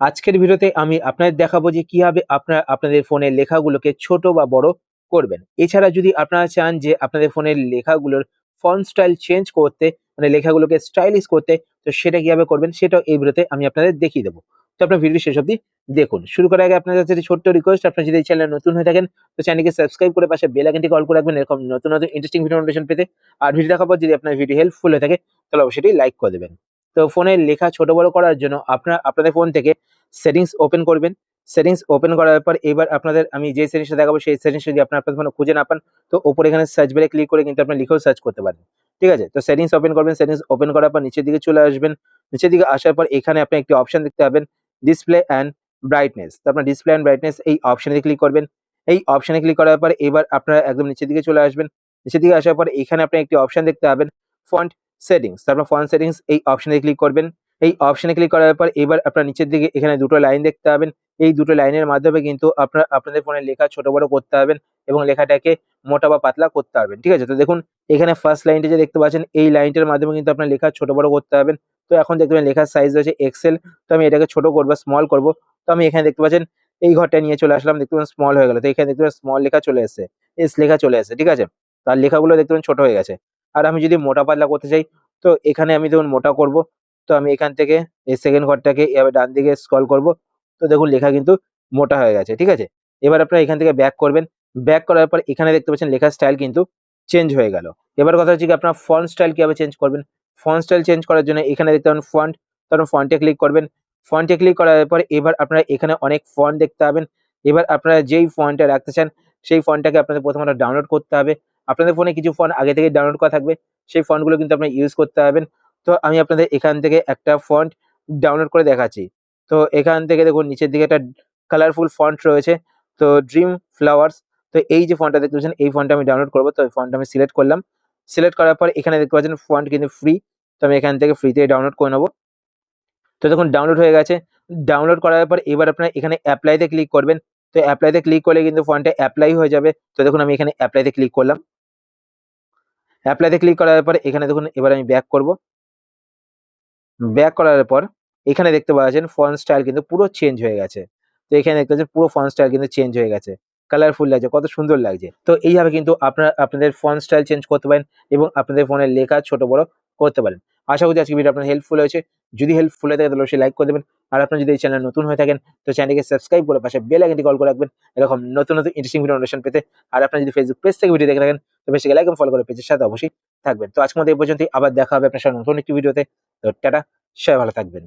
আজকের ভিডিওতে আমি আপনাদের দেখাবো যে কীভাবে আপনারা আপনাদের ফোনের লেখাগুলোকে ছোট বা বড় করবেন। এছাড়া যদি আপনারা চান যে আপনাদের ফোনের লেখাগুলোর ফন্ট স্টাইল চেঞ্জ করতে মানে লেখাগুলোকে স্টাইলিশ করতে, তো সেটা কীভাবে করবেন সেটাও এই ভিডিওতে আমি আপনাদের দেখিয়ে দেবো। তো আপনার ভিডিও শেষ অবধি দেখুন। শুরু করার আগে আপনাদের কাছে ছোট্ট রিকোয়েস্ট আপনার যদি এই চ্যানেলে নতুন হয়ে থাকেন, তো চ্যানেলকে সাবস্ক্রাইব করে পাশে বেল আইকনটি কল করে রাখবেন, এরকম নতুন নতুন ইন্টারেস্টিং ভিডিও নোটিফিকেশন পেতে। আর ভিডিও দেখার পর যদি আপনার ভিডিও হেল্পফুল হয়ে থাকে, তাহলে অবশ্যই লাইক করে দেবেন। তো ফোনের লেখা ছোট বড় করার জন্য আপনার, আপনাদের ফোন থেকে সেটিংস ওপেন করবেন। সেটিংস ওপেন করার পর এবার আপনাদের, আমি যে সেটিংসটা দেখাবো সেই সেটিংস যদি আপনার আপনাদের ফোনে খুঁজে না পান, তো ওপরে এখানে সার্চ বারে ক্লিক করে কিন্তু আপনার লিখেও সার্চ করতে পারেন। ঠিক আছে? তো সেটিংস ওপেন করবেন সেটিংস ওপেন করার পর নিচের দিকে চলে আসবেন। নিচের দিকে আসার পর এখানে আপনি একটি অপশন দেখতে পাবেন ডিসপ্লে অ্যান্ড ব্রাইটনেস তো আপনার ডিসপ্লে অ্যান্ড ব্রাইটনেস এই অপশনে ক্লিক করবেন। এই অপশনে ক্লিক করার পর এবার আপনারা একদম নিচের দিকে চলে আসবেন। নিচের দিকে আসার পর এখানে আপনি একটি অপশন দেখতে পাবেন ফন্ট সেটিংস তারপর ফন্ট সেটিংস এই অপশনে ক্লিক করবেন। এই অপশনে ক্লিক করার পর এবার আপনার নিচের দিকে এখানে দুটো লাইন দেখতে পাবেন। এই দুটো লাইনের মাধ্যমে কিন্তু আপনার, আপনাদের ফোনে লেখা ছোট বড় করতে পারবেন এবং লেখাটাকে মোটা বা পাতলা করতে পারবেন, ঠিক আছে? তো দেখুন, এখানে ফার্স্ট লাইনটা যে দেখতে পাচ্ছেন, এই লাইনটার মাধ্যমে কিন্তু আপনার লেখা ছোট বড় করতে পারবেন। তো এখন দেখতে পাবেন লেখার সাইজ রয়েছে এক্সেল তো আমি এটাকে ছোট করব স্মল করব। তো আমি এখানে দেখতে পাচ্ছেন, এই ঘরটা নিয়ে চলে আসলাম, দেখতে পাবেন স্মল হয়ে গেল। তো এখানে দেখতে পাবেন স্মল লেখা চলে এসেছে, এস লেখা চলে এসেছে, ঠিক আছে? তার লেখাগুলো দেখতে পাবেন ছোট হয়ে গেছে। আর আমি যদি মোটা পাতলা করতে চাই, তো এখানে আমি দেখুন মোটা করব। তো আমি এখান থেকে এই সেকেন্ড ঘরটাকে এভাবে ডান দিকে স্ক্রল করব। তো দেখুন লেখা কিন্তু মোটা হয়ে গেছে, ঠিক আছে? এবার আপনারা এখান থেকে ব্যাক করবেন। ব্যাক করার পর এখানে দেখতে পাচ্ছেন লেখার স্টাইল কিন্তু চেঞ্জ হয়ে গেল। এবার কথা হচ্ছে কি, আপনার ফন্ট স্টাইল কীভাবে চেঞ্জ করবেন? ফন্ট স্টাইল চেঞ্জ করার জন্য এখানে দেখতে পাবেন ফন্ট তখন ফন্টে ক্লিক করবেন। ফন্টে ক্লিক করার পর এবার আপনারা এখানে অনেক ফন্ট দেখতে পাবেন। এবার আপনারা যেই ফন্টটা রাখতে চান, সেই ফন্টটাকে আপনাদের প্রথমত ডাউনলোড করতে হবে। আপনাদের ফোনে কিছু ফন্ট আগে থেকে ডাউনলোড করা থাকবে, সেই ফন্টগুলো কিন্তু আপনারা ইউজ করতে পারবেন। তো আমি আপনাদের এখান থেকে একটা ফন্ট ডাউনলোড করে দেখাচ্ছি। তো এখান থেকে দেখুন, নিচের দিকে একটা কালারফুল ফন্ট রয়েছে। তো ড্রিম ফ্লাওয়ার্স তো এই যে ফন্টটা দেখতে পাচ্ছেন, এই ফন্টটা আমি ডাউনলোড করব। তো ফন্টটা আমি সিলেক্ট করলাম। সিলেক্ট করার পর এখানে দেখতে পাচ্ছেন ফন্ট কিন্তু ফ্রি তো আমি এখান থেকে ফ্রিতে ডাউনলোড করে নেব। তো দেখুন ডাউনলোড হয়ে গেছে। ডাউনলোড করার পর এবার আপনারা এখানে অ্যাপ্লাইতে ক্লিক করবেন। তো অ্যাপ্লাইতে ক্লিক করলে কিন্তু ফন্টটা অ্যাপ্লাই হয়ে যাবে। তো দেখুন, আমি এখানে অ্যাপ্লাইতে ক্লিক করলাম। অ্যাপ্লাইতে ক্লিক করার পর এখানে দেখুন, এবার আমি ব্যাক করব। ব্যাক করার পর এখানে দেখতে পাচ্ছেন ফন্ট স্টাইল কিন্তু পুরো চেঞ্জ হয়ে গেছে। তো এখানে দেখতে পাচ্ছেন পুরো ফন্ট স্টাইল কিন্তু চেঞ্জ হয়ে গেছে। কালারফুল লাগছে, কত সুন্দর লাগছে। তো এইভাবে কিন্তু আপনারা, আপনাদের ফন্ট স্টাইল চেঞ্জ করতে পারেন এবং আপনাদের ফোনের লেখা ছোট, বড় করতে পারেন। আশা করি আজকে ভিডিও আপনার হেল্পফুল হয়েছে। যদি হেল্পফুল হয়ে থাকে তাহলে অবশ্যই লাইক করে দেবেন। আর আপনার যদি এই চ্যানেল নতুন হয়ে থাকেন, তো চ্যানেলকে সাবস্ক্রাইব করে পাশে বেল আইকনটি কল করে রাখবেন। এরকম নতুন নতুন ইন্টারেস্টিং ভিডিও নোটিফিকেশন পেতে। আর আপনার যদি ফেসবুক পেজ থেকে ভিডিও দেখে থাকেন তো বেশি লাইক এবং ফলো করে পেজের সাথে অবশ্যই থাকবেন। তো আজকের মধ্যে এই পর্যন্তই। আবার দেখা হবে আপনার সাথে নতুন একটি ভিডিওতে তো টাটা। সবাই ভালো থাকবেন।